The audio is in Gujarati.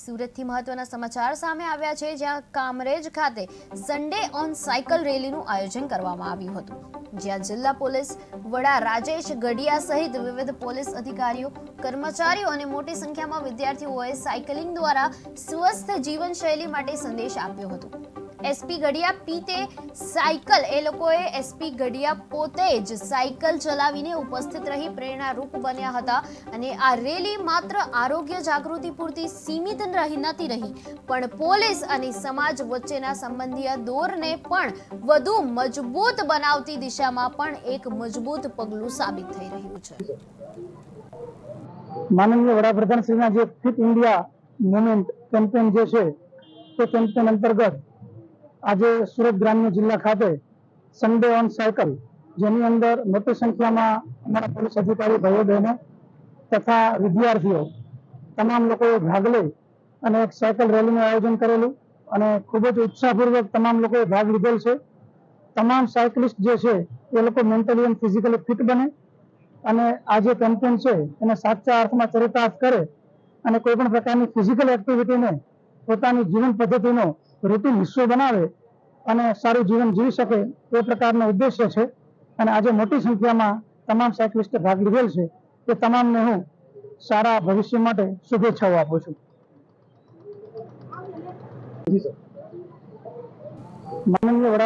સુરતથી મહત્વના સમાચાર સામે આવ્યા છે, જ્યાં કામરેજ ખાતે સન્ડે ઓન સાયકલ રેલીનું આયોજન કરવામાં આવ્યું હતું. જ્યાં જિલ્લા પોલીસ વડા રાજેશ ગઢિયા સહિત વિવિધ પોલીસ અધિકારીઓ, કર્મચારીઓ અને મોટી સંખ્યામાં વિદ્યાર્થીઓએ સાયકલિંગ દ્વારા સ્વસ્થ જીવનશૈલી માટે સંદેશ આપ્યો હતો. એસપી ગઢિયા પીતે સાયકલ. એ લોકોએ એસપી ગઢિયા પોતે જ સાયકલ ચલાવીને ઉપસ્થિત રહી પ્રેરણારૂપ બન્યા હતા અને આ રેલી માત્ર આરોગ્ય જાગૃતિ પૂરતી સીમિત રહી નથી રહી, પણ પોલીસ અને સમાજ વચ્ચેના સંબંધીય દોરને પણ વધુ મજબૂત બનાવતી દિશામાં પણ એક મજબૂત પગલું સાબિત થઈ રહ્યું છે. માનનીય વડાપ્રધાન શ્રીના જે ફિટ ઇન્ડિયા મુવમેન્ટ કેમ્પેન જે છે, તે કેમ્પેન અંતર્ગત આજે સુરત ગ્રામ્ય જિલ્લા ખાતે સન્ડે ઓન સાયકલ જેની અંદર મોટી સંખ્યામાં અમારા પોલીસ અધિકારી ભાઈઓ બહેનો તથા વિદ્યાર્થીઓ, તમામ લોકોએ ભાગ લઈ અને એક સાયકલ રેલીનું આયોજન કરેલું અને ખૂબ જ ઉત્સાહપૂર્વક તમામ લોકોએ ભાગ લીધેલ છે. તમામ સાયકલિસ્ટ જે છે, એ લોકો મેન્ટલી અને ફિઝિકલી ફિટ બને અને આ જે કેમ્પેન છે, એને સાચા અર્થમાં ચરિતાર્થ કરે અને કોઈ પણ પ્રકારની ફિઝિકલ એક્ટિવિટીને પોતાની જીવન પદ્ધતિનો રૂટીન હિસ્સો બનાવે અને સારું જીવન જીવી શકે એ પ્રકારનો ઉદ્દેશ્ય છે. અને આજે મોટી સંખ્યામાં તમામ સાયકલિસ્ટે ભાગ લીધેલ છે. એ તમામને હું સારા ભવિષ્ય માટે શુભેચ્છાઓ આપું છું. માનનીય